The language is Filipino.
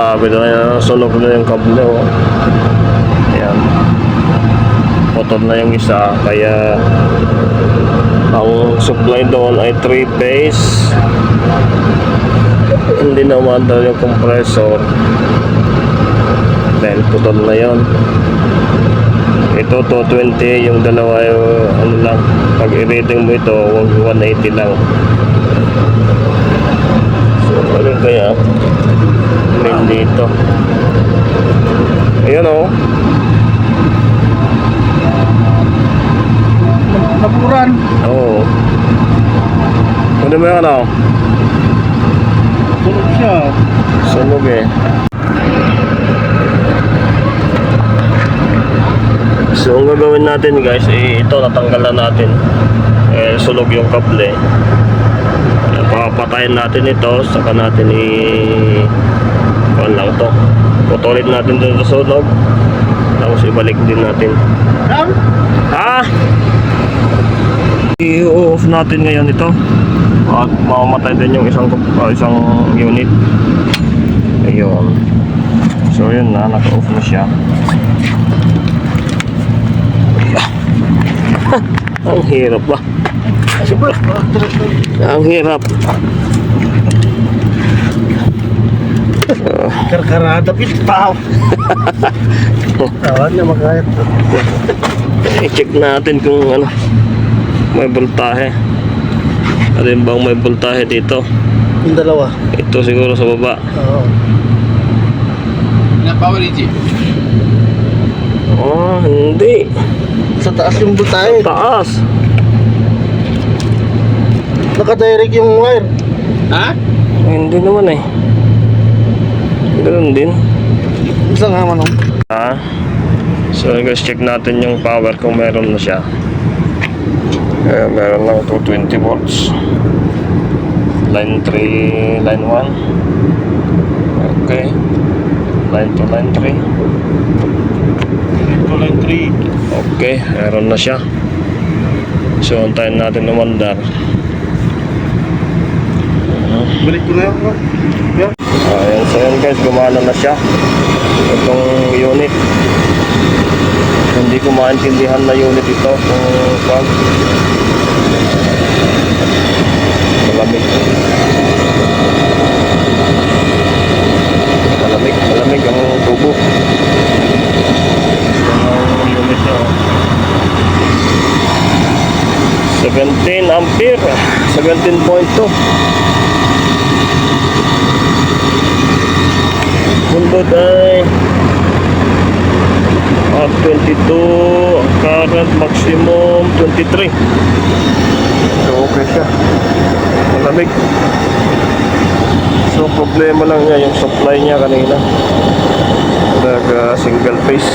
Grabe na yan. Sunog na yung kable. Oh. Ayan. Putol na yung isa. Kaya ang supply doon ay 3 phase. Hindi na umandar yung compressor. Dahil putol na yon. Ito 220 yung dalawa yung ano lang. Pag i-rating mo ito 180 lang. So ano kaya? Main dito. Ayan oh. Napuran. Oo. Ano ba yung ano? Tulog siya. Sunog eh. So, ang gagawin natin guys, eh, ito natanggalan natin. Eh, sunog yung kable. Eh, papatayin natin ito, saka natin i... Kuhan lang to. Putulin natin dun sa sunog. Tapos ibalik din natin. Ha? I-off natin ngayon ito. At mamamatay din yung isang uh, isang unit. Ayun. So yun na, naka-off na siya. Ang hirap ba? Ang hirap. Karkarada pitaw. Tawad na makayat. I-check natin kung ano may voltahe. Alin bang may voltahe dito? Yung dalawa. Ito siguro sa baba. Oo. Na power EG. Oh, hindi. Sa taas yung butay. Taas. Nakadirect yung wire. Ha? Hindi naman eh. Ganun din. Isa nga manong. Ah. So guys, check natin yung power kung meron na siya. Eh, meron lang 220 volts. Line 3, line 1. Okay. Line 2, line 3. Ito line 3. Okay, meron na siya. So, antayin natin umandar. Balik ko na yan. Yan. Ayan, so yun guys, gumana na siya. Itong unit. Hindi ko maintindihan na unit ito kung pag malamig. Malamig, malamig ang tubo. Ang unit niya. oh. 17 ampere 17.2 Bundod ay at 22 current maximum 23 so okay siya. Malamig. So problema lang niya yung supply niya kanina. Nag uh, single phase